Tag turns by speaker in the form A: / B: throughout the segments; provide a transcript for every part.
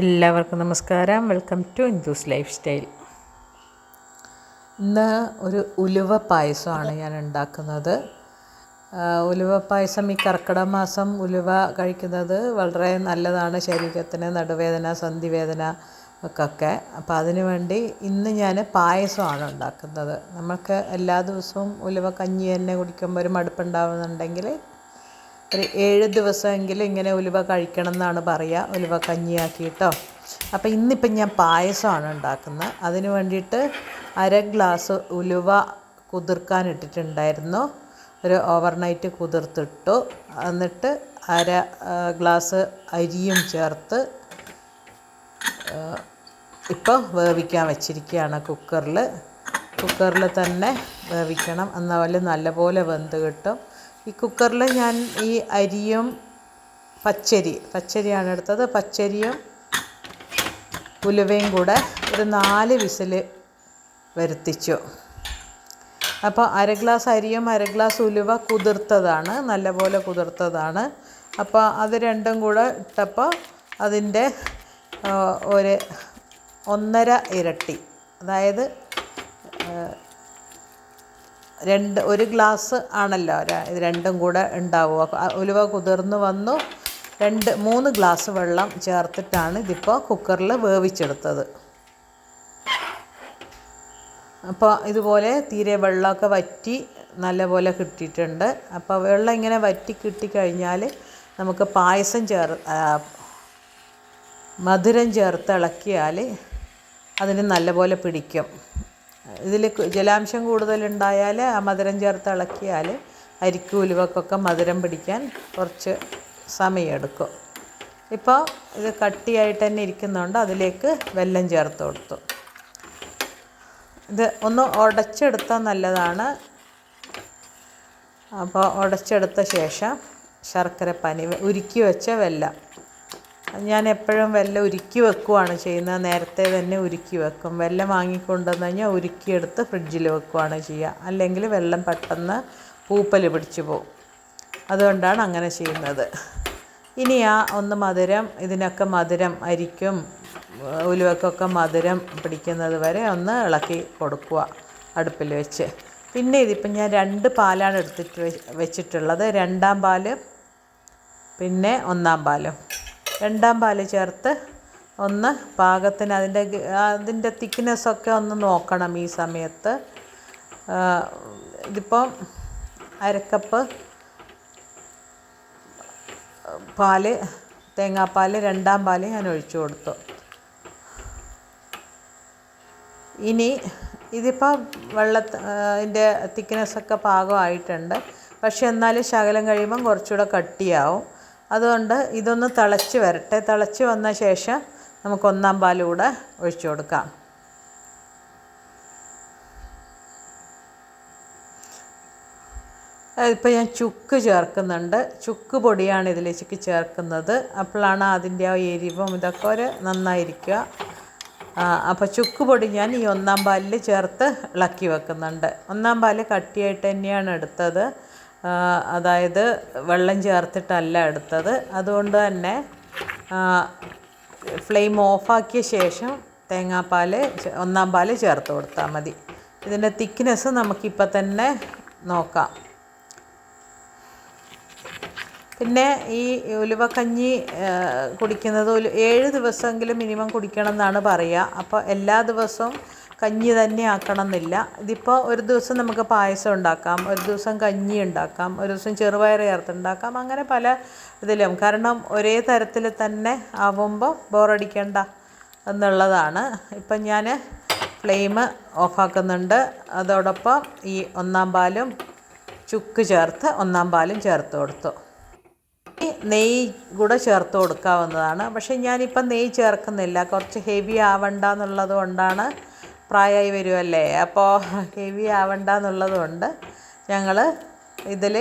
A: എല്ലാവർക്കും നമസ്കാരം. Welcome to Hindus lifestyle ഇന്ന് ഒരു ഉലുവ പായസമാണ് ഞാൻ ഉണ്ടാക്കുന്നത്. ഉലുവ പായസം ഈ കർക്കിടക മാസം ഉലുവ കഴിക്കുന്നത് വളരെ നല്ലതാണ്. ശരീരത്തിന് നടുവേദന സന്ധിവേദന ഒക്കെ അപ്പോൾ അതിനു വേണ്ടി ഇന്ന് ഞാൻ പായസമാണ് ഉണ്ടാക്കുന്നത്. നമുക്ക് എല്ലാ ദിവസവും ഉലുവ കഞ്ഞി തന്നെ കുടിക്കുമ്പോൾ ഒരു മടുപ്പുണ്ടാവുന്നുണ്ടെങ്കിൽ ഒരു ഏഴ് ദിവസമെങ്കിലും ഇങ്ങനെ ഉലുവ കഴിക്കണം എന്നാണ് പറയുക. ഉലുവ കഞ്ഞിയാക്കിയിട്ടോ. അപ്പോൾ ഇന്നിപ്പം ഞാൻ പായസമാണ് ഉണ്ടാക്കുന്നത്. അതിന് വേണ്ടിയിട്ട് അര ഗ്ലാസ് ഉലുവ കുതിർക്കാൻ ഇട്ടിട്ടുണ്ടായിരുന്നു. ഒരു ഓവർനൈറ്റ് കുതിർത്തിട്ടു. എന്നിട്ട് അര ഗ്ലാസ് അരിയും ചേർത്ത് ഇപ്പോൾ വേവിക്കാൻ വെച്ചിരിക്കുകയാണ് കുക്കറിൽ. കുക്കറിൽ തന്നെ വേവിക്കണം. എന്നാൽ നല്ലപോലെ വെന്ത് കിട്ടും. ഈ കുക്കറിൽ ഞാൻ ഈ അരിയും പച്ചരി പച്ചരിയാണ് എടുത്തത്. പച്ചരിയും ഉലുവയും കൂടെ ഒരു നാല് വിസിൽ വരുത്തിച്ചു. അപ്പോൾ അര ഗ്ലാസ് അരിയും അര ഗ്ലാസ് ഉലുവ കുതിർത്തതാണ് നല്ലപോലെ കുതിർത്തതാണ്. അപ്പോൾ അത് രണ്ടും കൂടെ ഇട്ടപ്പോൾ അതിന്റെ ഒരു ഒന്നര ഇരട്ടി. അതായത് രണ്ട് ഒരു ഗ്ലാസ് ആണല്ലോ ഇത് രണ്ടും കൂടെ ഉണ്ടാവുക. ഉലുവ കുതിർന്ന് വന്നു. രണ്ട് മൂന്ന് ഗ്ലാസ് വെള്ളം ചേർത്തിട്ടാണ് ഇതിപ്പോൾ കുക്കറിൽ വേവിച്ചെടുത്തത്. അപ്പോൾ ഇതുപോലെ തീരെ വെള്ളമൊക്കെ വറ്റി നല്ലപോലെ കിട്ടിയിട്ടുണ്ട്. അപ്പോൾ വെള്ളം ഇങ്ങനെ വറ്റി കിട്ടിക്കഴിഞ്ഞാൽ നമുക്ക് പായസം ചേർ മധുരം ചേർത്ത് ഇളക്കിയാൽ അതിന് നല്ലപോലെ പിടിക്കും. ഇതിൽ ജലാംശം കൂടുതലുണ്ടായാൽ ആ മധുരം ചേർത്ത് ഇളക്കിയാൽ അരിക്ക് ഉലുവക്കൊക്കെ മധുരം പിടിക്കാൻ കുറച്ച് സമയമെടുക്കും. ഇപ്പോൾ ഇത് കട്ടിയായിട്ട് തന്നെ ഇരിക്കുന്നതുകൊണ്ട് അതിലേക്ക് വെല്ലം ചേർത്ത് കൊടുത്തു. ഇത് ഒന്ന് ഉടച്ചെടുത്താൽ നല്ലതാണ്. അപ്പോൾ ഉടച്ചെടുത്ത ശേഷം ശർക്കര പനി ഉരുക്കി വെച്ച വെല്ലം. ഞാൻ എപ്പോഴും വെല്ലം ഉരുക്കി വെക്കുവാണ് ചെയ്യുന്നത്. നേരത്തെ തന്നെ ഉരുക്കി വെക്കും. വെല്ലം വാങ്ങിക്കൊണ്ടുവന്ന് കഴിഞ്ഞാൽ ഉരുക്കിയെടുത്ത് ഫ്രിഡ്ജിൽ വെക്കുവാണ് ചെയ്യുക. അല്ലെങ്കിൽ വെള്ളം പെട്ടെന്ന് പൂപ്പൽ പിടിച്ചു പോകും അതുകൊണ്ടാണ് അങ്ങനെ ചെയ്യുന്നത്. ഇനി ആ ഒന്ന് മധുരം ഇതിനൊക്കെ മധുരം അരിക്കും. ഉലുവക്കൊക്കെ മധുരം പിടിക്കുന്നത് വരെ ഒന്ന് ഇളക്കി കൊടുക്കുക അടുപ്പിൽ വെച്ച്. പിന്നെ ഇതിപ്പം ഞാൻ രണ്ട് പാലാണ് എടുത്തിട്ട് വെച്ചിട്ടുള്ളത്. രണ്ടാം പാൽ പിന്നെ ഒന്നാം പാലും. രണ്ടാം പാൽ ചേർത്ത് ഒന്ന് പാകത്തിന് അതിന്റെ അതിന്റെ തിക്നെസ്സൊക്കെ ഒന്ന് നോക്കണം ഈ സമയത്ത്. ഇതിപ്പം അരക്കപ്പ് പാൽ തേങ്ങാപ്പാൽ രണ്ടാം പാൽ ഞാൻ ഒഴിച്ചു കൊടുത്തു. ഇനി ഇതിപ്പോൾ വെള്ള അതിന്റെ തിക്നെസ്സൊക്കെ പാകമായിട്ടുണ്ട്. പക്ഷെ എന്നാലും ശകലം കഴിയുമ്പം കുറച്ചുകൂടെ കട്ടിയാവും. അതുകൊണ്ട് ഇതൊന്ന് തിളച്ച് വരട്ടെ. തിളച്ച് വന്ന ശേഷം നമുക്ക് ഒന്നാം പാൽ കൂടെ ഒഴിച്ചു കൊടുക്കാം. ഇപ്പോൾ ഞാൻ ചുക്ക് ചേർക്കുന്നുണ്ട്. ചുക്ക് പൊടിയാണ് ഇതിലേക്ക് ചേർക്കുന്നത്. അപ്പോഴാണ് അതിന്റെ ആ എരിവും ഇതൊക്കെ ഒരു നന്നായിരിക്കുക. അപ്പോൾ ചുക്ക് പൊടി ഞാൻ ഈ ഒന്നാം പാലിൽ ചേർത്ത് ഇളക്കി വെക്കുന്നുണ്ട്. ഒന്നാം പാൽ കട്ടിയായിട്ട് തന്നെയാണ് എടുത്തത്. അതായത് വെള്ളം ചേർത്തിട്ടല്ല എടുത്തത്. അതുകൊണ്ട് തന്നെ ഫ്ലെയിം ഓഫാക്കിയ ശേഷം തേങ്ങാപ്പാൽ ഒന്നാം പാൽ ചേർത്ത് കൊടുത്താൽ മതി. ഇതിന്റെ തിക്നെസ് നമുക്കിപ്പോൾ തന്നെ നോക്കാം. പിന്നെ ഈ ഉലുവക്കഞ്ഞി കുടിക്കുന്നത് ഏഴ് ദിവസമെങ്കിലും മിനിമം കുടിക്കണം എന്നാണ് പറയുക. അപ്പോൾ എല്ലാ ദിവസവും കഞ്ഞി തന്നെ ആക്കണം എന്നില്ല ഇതിപ്പോൾ ഒരു ദിവസം നമുക്ക് പായസം ഉണ്ടാക്കാം ഒരു ദിവസം കഞ്ഞി ഉണ്ടാക്കാം ഒരു ദിവസം ചെറുപയർ ചേർത്തുണ്ടാക്കാം അങ്ങനെ പല ഇതിലും. കാരണം ഒരേ തരത്തിൽ തന്നെ ആവുമ്പോൾ ബോറടിക്കണ്ട എന്നുള്ളതാണ്. ഇപ്പം ഞാൻ ഫ്ലെയിം ഓഫാക്കുന്നുണ്ട്. അതോടൊപ്പം ഈ ഒന്നാം പാലും ചുക്ക് ചേർത്ത് ഒന്നാം പാലും ചേർത്ത് കൊടുത്തു. നെയ്യ് കൂടെ ചേർത്ത് കൊടുക്കാവുന്നതാണ്. പക്ഷേ ഞാനിപ്പം നെയ്യ് ചേർക്കുന്നില്ല. കുറച്ച് ഹെവി ആവണ്ട എന്നുള്ളത് കൊണ്ടാണ് പ്രായമായി വരുമല്ലേ അപ്പോൾ ഹെവി ആവണ്ട എന്നുള്ളതുകൊണ്ട് ഞങ്ങൾ ഇതിൽ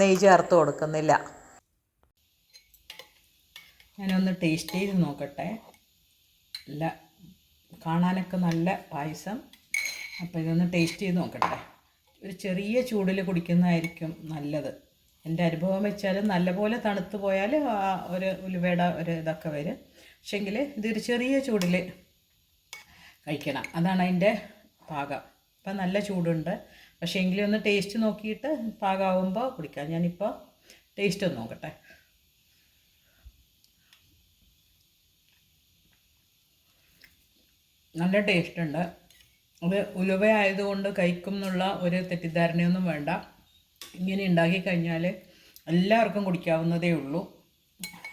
A: നെയ്യ് ചേർത്ത് കൊടുക്കുന്നില്ല. ഞാനൊന്ന് ടേസ്റ്റ് ചെയ്ത് നോക്കട്ടെ. നല്ല കാണാനൊക്കെ നല്ല പായസം. അപ്പോൾ ഇതൊന്ന് ടേസ്റ്റ് ചെയ്ത് നോക്കട്ടെ. ഒരു ചെറിയ ചൂടിൽ കുടിക്കുന്നതായിരിക്കും നല്ലത്. എന്റെ അനുഭവം വെച്ചാൽ നല്ലപോലെ തണുത്ത് പോയാൽ ഒരു ഉലുവയുടെ ഒരു ഇതൊക്കെ വരും. പക്ഷെങ്കിൽ ഇതൊരു ചെറിയ ചൂടിൽ കഴിക്കണം. അതാണ് അതിന്റെ പാകം. ഇപ്പം നല്ല ചൂടുണ്ട്. പക്ഷേ എങ്കിലും ഒന്ന് ടേസ്റ്റ് നോക്കിയിട്ട് പാകമാകുമ്പോൾ കുടിക്കാം. ഞാനിപ്പോൾ ടേസ്റ്റ് ഒന്ന് നോക്കട്ടെ. നല്ല ടേസ്റ്റ് ഉണ്ട്. അത് ഉലുവ ആയതുകൊണ്ട് കഴിക്കും എന്നുള്ള ഒരു തെറ്റിദ്ധാരണയൊന്നും വേണ്ട. ഇങ്ങനെ ഉണ്ടാക്കി കഴിഞ്ഞാൽ എല്ലാവർക്കും കുടിക്കാവുന്നതേ ഉള്ളൂ.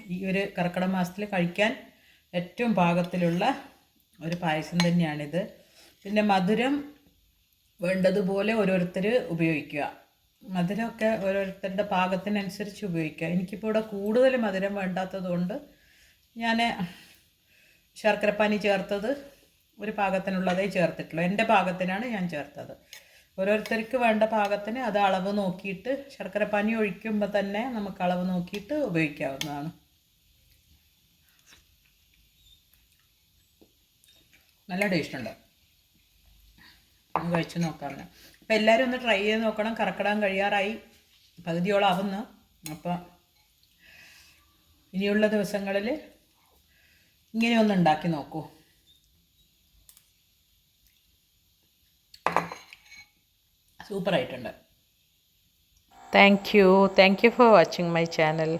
A: ഈ ഒരു കർക്കിടക മാസത്തിൽ കഴിക്കാൻ ഏറ്റവും പാകത്തിലുള്ള ഒരു പായസം തന്നെയാണിത്. പിന്നെ മധുരം വേണ്ടതുപോലെ ഓരോരുത്തർ ഉപയോഗിക്കുക. മധുരമൊക്കെ ഓരോരുത്തരുടെ പാകത്തിനനുസരിച്ച് ഉപയോഗിക്കുക. എനിക്കിപ്പോൾ ഇവിടെ കൂടുതൽ മധുരം വേണ്ടാത്തത് കൊണ്ട് ഞാൻ ശർക്കരപ്പാനി ചേർത്തത്. ഒരു പാകത്തിനുള്ളതേ ചേർത്തിട്ടുള്ളൂ. എന്റെ പാകത്തിനാണ് ഞാൻ ചേർത്തത്. ഓരോരുത്തർക്ക് വേണ്ട പാകത്തിന് അത് അളവ് നോക്കിയിട്ട് ശർക്കരപ്പാനി ഒഴിക്കുമ്പോൾ തന്നെ നമുക്ക് അളവ് നോക്കിയിട്ട് ഉപയോഗിക്കാവുന്നതാണ്. നല്ല ടേസ്റ്റ് ഉണ്ട്. ഒന്ന് കഴിച്ച് നോക്കാമല്ലോ അപ്പോൾ എല്ലാവരും ഒന്ന് ട്രൈ ചെയ്ത് നോക്കണം. കറക്കിടാൻ കഴിയാറായി. പകുതിയോളം ആവുന്നു. അപ്പോൾ ഇനിയുള്ള ദിവസങ്ങളിൽ ഇങ്ങനെ ഒന്ന് ഉണ്ടാക്കി നോക്കൂ. സൂപ്പറായിട്ടുണ്ട്. Thank you thank you for watching my channel